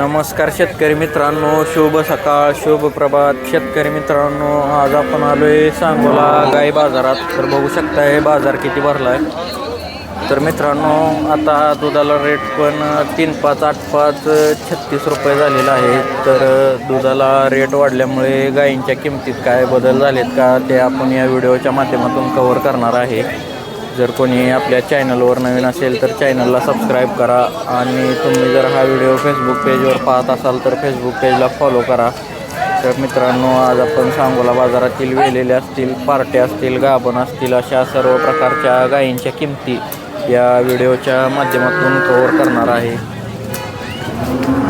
नमस्कार शेतकरी मित्रांनो शुभ सकाळ शुभ प्रभात. शेतकरी मित्रांनो आज आपण आलोय सांगोला गाई बाजारात. तर बघू शकता हे बाजार किती भरला आहे तर मित्रांनो आता दुधाला रेट पण तीन पाच आठ पाच छत्तीस रुपये झालेला आहे. तर दुधाला रेट वाढल्यामुळे गायींच्या किमतीत काय बदल झालेत का ते आपण या व्हिडिओच्या माध्यमातून कव्हर करणार आहे. जर कोणी आपल्या चॅनलवर नवीन असेल तर चॅनलला सबस्क्राईब करा. आणि तुम्ही जर हा व्हिडिओ फेसबुक पेजवर पाहत असाल तर फेसबुक पेजला फॉलो करा. तर मित्रांनो आज आपण सांगोला बाजारातील वेलेले असतील पार्टे असतील गाभण असतील अशा सर्व प्रकारच्या गायींच्या किमती या व्हिडिओच्या माध्यमातून कव्हर करणार आहे.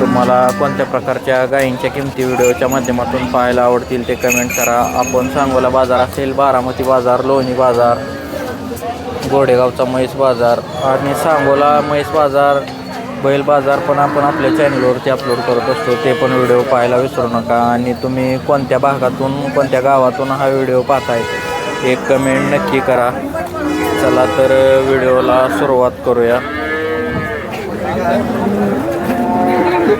तुम्हाला कोणत्या प्रकारच्या गायींच्या किमती व्हिडिओच्या माध्यमातून पाहायला आवडतील ते कमेंट करा. आपण सांगोला बाजार असेल बारामती बाजार लोणी बाजार गोडेगावचा म्हैस बाजार आणि सांगोला म्हैस बाजार बैल बाजार पण आपण आपल्या चॅनलवरती अपलोड करत असतो. ते पण व्हिडिओ पाहायला विसरू नका. आणि तुम्ही कोणत्या भागातून कोणत्या गावातून हा व्हिडिओ पाहताय एक कमेंट नक्की करा. चला तर व्हिडिओला सुरुवात करूया.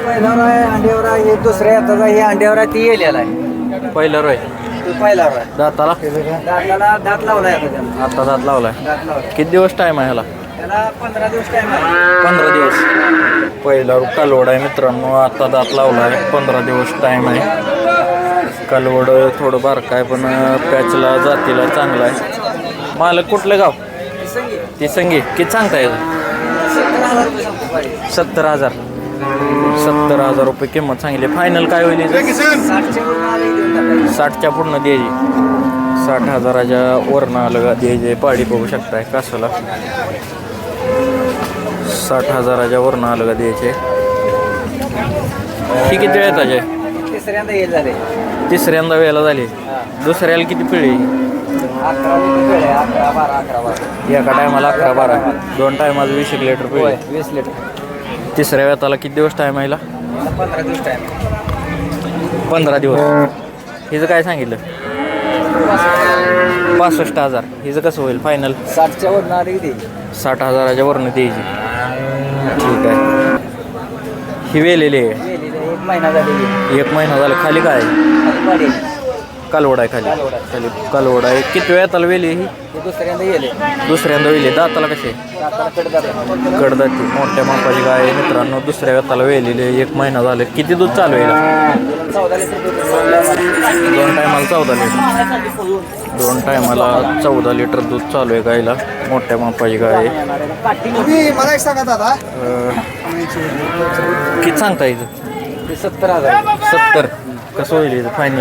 पहिला आहे अंड्यावर हे दुसऱ्या हाताचा हे अंड्यावर आहे ती येलेला आहे. पहिलं रोय पहिला दाताला? दाताला दात लावलाय आता दात लावलाय. दात लावलाय. किती दिवस टाईम आहे ह्याला? त्याला पंधरा दिवस टाइम आहे. पंधरा दिवस. पहिला कालवड आहे मित्रांनो आता दात लावला आहे पंधरा दिवस टाईम आहे. कालवड थोडं बारकं आहे पण पॅचला जातीला चांगला आहे. मालक कुठलं गाव? ती संगी किती सांगताय? सत्तर हजार. सत्तर हजार रुपये किंमत सांगितली. फायनल काय होईल साठच्या पूर्ण द्यायची. साठ हजाराच्या वरनं आलं का द्यायचे. पाडी बघू शकताय कासाला साठ हजाराच्या वरनं आलं का द्यायचे. ही किती वेळ त्याचे तिसऱ्यांदा हे झाले. तिसऱ्यांदा वेळेला झाली. दुसऱ्याला किती बारा एका टायमाला अकरा बारा. दोन टायमाला वीस एक लिटर पिढी वीस लिटर. तिसऱ्या वेळाला किती दिवस टाईम आहे पंधरा दिवस टाइम पंधरा दिवस. हिचं काय सांगितलं? पासष्ट हजार. हिचं कसं होईल? फायनल साठच्या वरून साठ हजाराच्या वरनं द्यायची. ठीक आहे. ही वेलेली आहे. एक महिना झाले एक महिना झाला. खाली काय? कालवड आहे खाली. कालवड. आहे. खाली कालवड आहे. किती वेळात आला वेली ही? दुसऱ्यांदा गेले दुसऱ्यांदा वेली. दाताला कसे दाताला कट जातात कडदाती. मोठ्या मापाची गाय आहे. मित्रांनो दुसऱ्या वेळाला वेलेली आहे. एक महिना झाले. किती दूध चालू आहे हिला? चौदा लिटर दूध सोडलं. दोन टायमाला चौदा लिटर. दोन टायमाला चौदा लिटर दूध चालू आहे गायला. मोठ्या मापाची गाय आहे. मला एक सांगा दादा. अं, किती सांगता इथं? ते सत्तर हजार. सत्तर. कसं होईल इथं? फायनल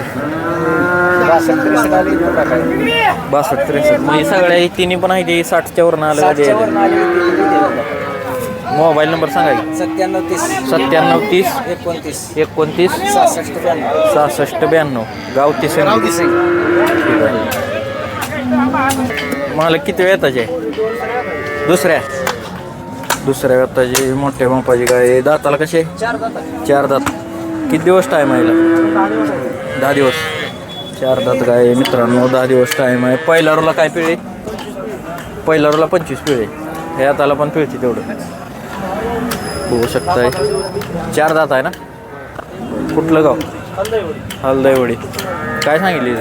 बासष्ट त्रेसष्ट. आले की टाकायचे. बासष्ट त्रेसष्ट मग हे सगळ्या हे तिन्ही पण आहे ते साठच्या वरनं आलं का आले ते? मोबाईल नंबर सांगा की. सत्त्याण्णव तीस. सत्त्याण्णव तीस. एकोणतीस. एकोणतीस. सहासष्ट ब्याण्णव. सहासष्ट ब्याण्णव. गाव ठीक आहे. मला किती वेळ येताचे? दुसऱ्या. दुसऱ्या वेताची मोठ्या मापाची आहे. दाताला कसे? चार जातात चार दात. किती दिवस टाईम आहे? दहा दिवस. चार दात गाय आहे मित्रांनो दहा दिवस टाईम आहे. पहिल्या रोला काय पिळे? पहिल्या रोला पंचवीस पिळे. हे आताला पण पिळते तेवढं. होऊ शकताय. चार दात आहे ना? कुठलं गाव? हलदाईवडी काय सांगितली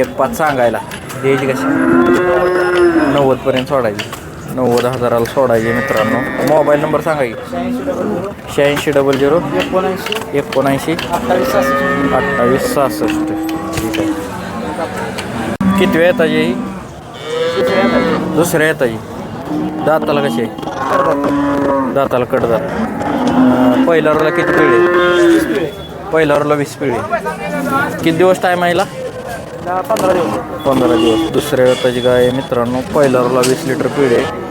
एक पाच सांगायला. द्यायची कशी? नव्वदपर्यंत सोडायची. नव्वद हजाराला सोडायची मित्रांनो. मोबाईल नंबर सांगा की. शहाऐंशी डबल झिरो एकोणऐंशी एकोणऐंशी अठ्ठावीस सहासष्ट. अठ्ठावीस ठीक आहे. किती वेळ येताची ही? दुसऱ्या येताची दाताला कशी आहे? दाताला कडदात अं, पहिल्या रोला किती पिढी पहिल्या रोला वीस पिढी किती दिवस टाईम आहे पंधरा दिवस पंधरा दिवस. दुसऱ्या वेताची गाय मित्रांनो पहिल्या रोला वीस लिटर पिढी आहे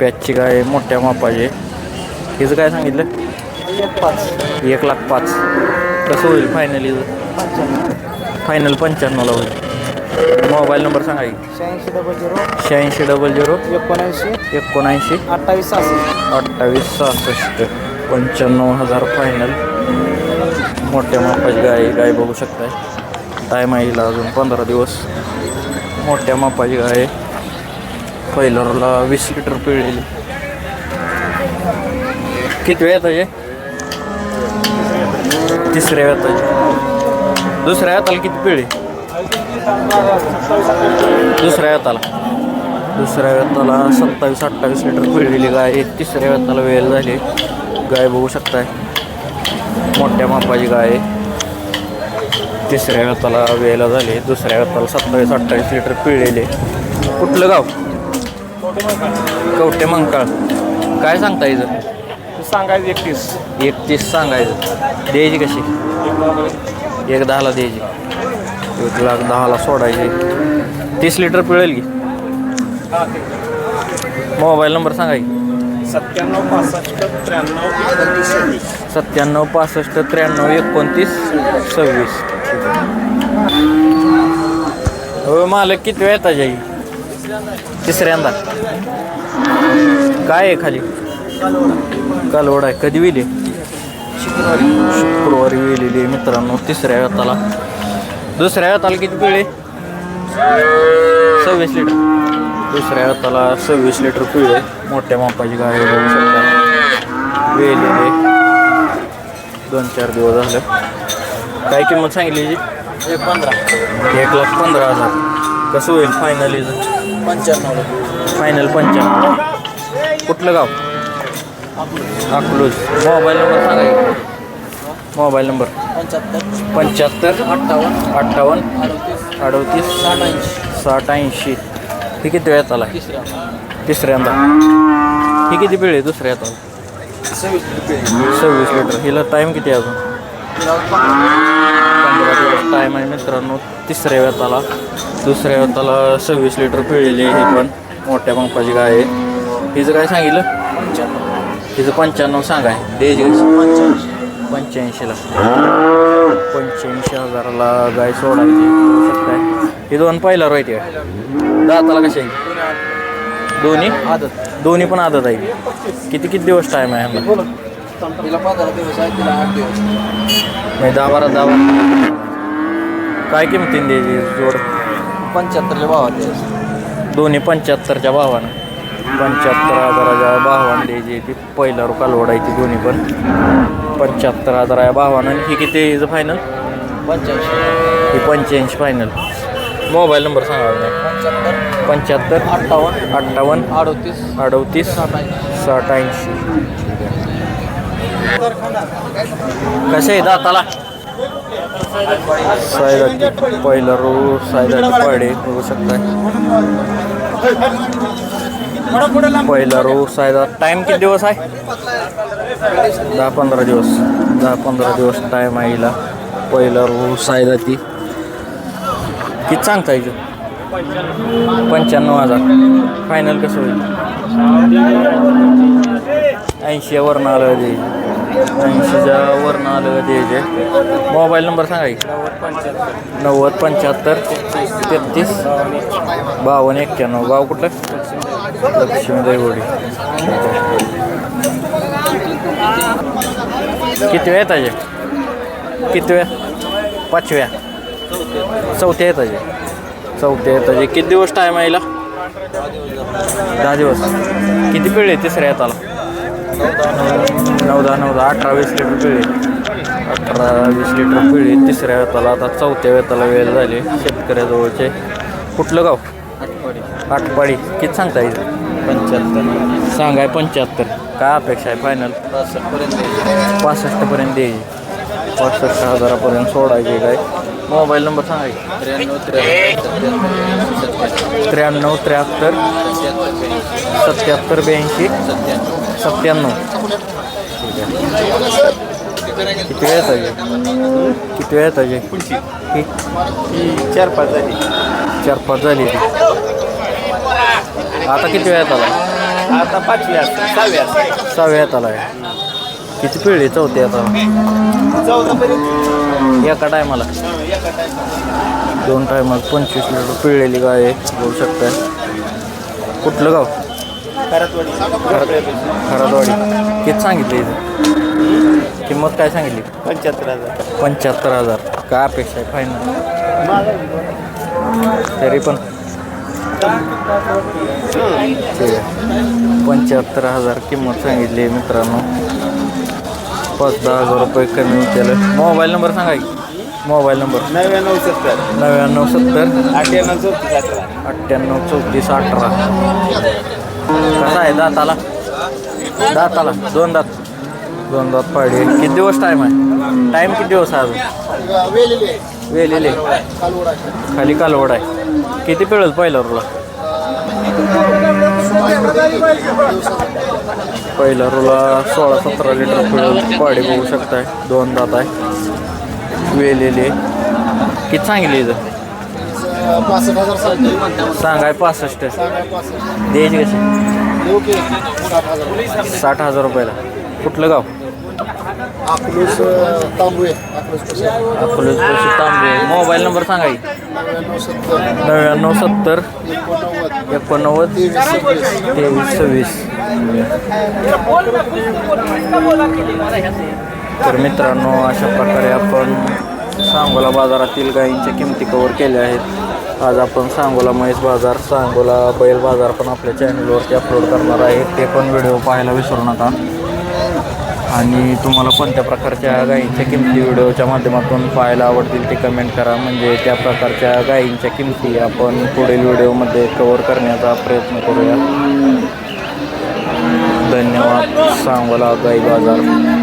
पॅचची गाय आहे मोठ्या मापाची हिचं काय सांगितलं? एक पाच एक लाख पाच. कसं होईल फायनल फायनल पंच्याण्णवला होईल. मोबाईल नंबर सांगा शहाऐंशी डबल झिरो शहाऐंशी डबल झिरो एकोणऐंशी एकोणऐंशी अठ्ठावीस सहासष्ट. अठ्ठावीस सहासष्ट पंच्याण्णव हजार फायनल मोठ्या मापाची गाय. गाय बघू शकताय. आहे हिला अजून पंधरा दिवस. मोठ्या मापाची गाय. आहे. पहिल्याला वीस लिटर पिळलेली. किती वेळ आहे तिसऱ्या हाताची दुसऱ्या हाताला किती पिळी? दुसऱ्या हाताला दुसऱ्या व्यताला सत्तावीस अठ्ठावीस लिटर पिळलेली गाय. आहे. तिसऱ्या व्यताला वेळ झाली. गाय बघू शकताय. मोठ्या मापाची गाय. तिसऱ्या व्यताला वेळेला झाली. दुसऱ्या व्यताला सत्तावीस अठ्ठावीस लिटर पिळलेले कुठलं गाव? कवटे मंकाळ काय सांगता येईल सांगायचं एकतीस. एकतीस सांगायचं. द्यायची कशी? एक दहाला द्यायची. एक लाख दहाला सोडायची. तीस लिटर पिळेल की? मोबाईल नंबर सांगा की. सत्त्याण्णव पासष्ट त्र्याण्णव एकोणतीस. सव्वीस सत्त्याण्णव पासष्ट त्र्याण्णव एकोणतीस सव्वीस. हो मालक किती वेळ येतात जाई? तिसऱ्यांदा. काय आहे खाली? कालवड आहे. कधी विली? शुक्रवारी शुक्रवारी वेलेली आहे मित्रांनो तिसऱ्या व्यताला. दुसऱ्या व्यताला किती पिळे? सव्वीस लिटर. दुसऱ्या व्यताला सव्वीस लिटर पिळे. मोठ्या मापाची गाय बघू शकता. वेलेले दोन चार दिवस झाले. काय किंमत सांगितली याची एक पंधरा. एक लाख पंधरा हजार. कसं होईल फायनल फायनल पंच्याण्णव. कुठलं गाव? अकलूज मोबाईल नंबर सांगा मोबाईल नंबर. पंच्याहत्तर पंच्याहत्तर अठ्ठावन्न अठ्ठावन्न अडतीस अडतीस साठ ऐंशी. साठ ऐंशी हे किती वेळात आला तिसऱ्या तिसऱ्यांदा. ही किती पिढी दुसऱ्या आला. सव्वीस सव्वीस लिटर. हिला टाईम किती आहे अजून? पंधरा दिवस टाईम आहे मित्रांनो. तिसऱ्या व्यताला दुसऱ्या व्यताला सव्वीस लिटर पिळलेली आहे ही पण. मोठ्या पंपाची गाय आहे. हिचं काय सांगितलं? हिचं पंच्याण्णव सांगाय. द्यायची कशी? पंच्याऐंशीला. पंच्याऐंशी हजाराला गाय सोडायची. ही दोन पहिला राहते दाताला कशी आहे दोन्ही? आदत. दोन्ही पण आदत आहे. किती किती दिवस टाईम आहे नाही दहा बारा दहा बारा. काय किमतीन द्यायची जोड? पंच्याहत्तरच्या भावात. दोन्ही पंच्याहत्तरच्या भावानं. पंच्याहत्तर हजाराच्या भावानं द्यायची ती पहिला रुकाल ओढायची दोन्ही पण. पंच्याहत्तर हजाराच्या भावानं. आणि ही किती हिचं फायनल पंच्याऐंशी ही पंच्याऐंशी फायनल मोबाईल नंबर सांगा पंच्याहत्तर पंच्याहत्तर अठ्ठावन्न अठ्ठावन्न अडतीस अडतीस साठ ऐंशी साठ ऐंशी कसे आहे दाताला सायदाची पहिला रो सायदाची पाडे बघू शकताय. पहिला रो सायदा. टाईम किती दिवस आहे? दहा पंधरा दिवस. दहा पंधरा दिवस टाईम आहे हिला. पहिला रो सायदा ती. किती सांगता येईल पंच्याण्णव हजार. फायनल कसं होईल? ऐंशी वर्ण आलं ते. ऐंशीच्या वरनं आलं द्यायचे मोबाईल नंबर सांगा नव्वद पंच्याहत्तर. तेहतीस. बावन्न एक्क्याण्णव. गाव कुठलं? शिंदेवडी किती वेळ ताजे किती वेळ पाचव्या. चौथ्या येताचे चौथ्या येताचे किती दिवस टाईम आहे दहा दिवस. किती पिळे तिसऱ्या येताला नऊ दहा नऊ दहा अठरा वीस लिटर पिळे अठरा वीस लिटर पिळे तिसऱ्या वेताला आता चौथ्या वेताला वेळ झाली. शेतकऱ्याजवळचे कुठलं गाव? आटपाडी किती सांगता येईल? पंच्याहत्तर. सांगाय पंच्याहत्तर. काय अपेक्षा आहे फायनल पासष्टपर्यंत पासष्टपर्यंत द्यायची पासष्ट हजारापर्यंत सोडायची काय? मोबाईल नंबर सांगा की. त्र्याण्णव त्र्याण्णव त्र्याण्णव त्र्याहत्तर सत्याहत्तर ब्याऐंशी सत्त्याण्णव. किती वेळ येताचे किती वेळ ही चार पाच झाली. चार पाच झाली आता किती वेळात आला आता पाचवी असते सहावी असते सहा वेळात आला आहे किती पिढी? चौथी आता. चौदा एका टायमाला. दोन टायमात पंचवीस लिटर पिळलेली गाय आहे बघू शकताय. कुठलं गाव? खरादवाडी किती सांगितलं इथं? किंमत काय सांगितली? पंच्याहत्तर हजार. पंच्याहत्तर हजार. काय अपेक्षा आहे? फायनल तरी पण पंच्याहत्तर हजार किंमत सांगितली आहे मित्रांनो. पाच दहा हजार रुपये कमी होतील मोबाईल नंबर सांगा की. Mobile number. नव्याण्णव सत्तर. नव्याण्णव सत्तर. अठ्ठ्याण्णव चौतीस अठरा. अठ्ठ्याण्णव चौतीस अठरा. कसा आहे दाताला? दाताला. दोन दात. दोन दात पाडी. किती दिवस टाईम आहे? टाईम किती दिवस आहे अजून? वेलेले. खाली कालवड आहे. किती पिळेल पहिला रुला पहिला रुला सोळा सतरा लिटर पिळेल पाडी बघू शकताय. दोन दात आहे. वेलेले किती सांगितली इथं? सांगाय पासष्ट. द्यायची कशी? साठ हजार रुपयाला. कुठलं गाव? अकलूस तांबवे. अकलूस तांबे मोबाईल नंबर सांगा की. नव्याण्णव सत्तर. एकोणनव्वद. तेवीस सव्वीस तेवीस. सव्वीस तर मित्रांनो अशा प्रकारे आपण सांगोला बाजारातील गायींच्या किमती कवर केल्या आहेत. आज आपण सांगोला म्हैस बाजार सांगोला बैल बाजार पण आपल्या चॅनलवरती अपलोड करणार आहे. ते पण व्हिडिओ पाहायला विसरू नका. आणि तुम्हाला कोणत्या प्रकारच्या गायींच्या किमती व्हिडिओच्या माध्यमातून पाहायला आवडतील ते कमेंट करा. म्हणजे त्या प्रकारच्या गायींच्या किमती आपण पुढील व्हिडिओमध्ये कवर करण्याचा प्रयत्न करूया. धन्यवाद. सांगोला गाई बाजार.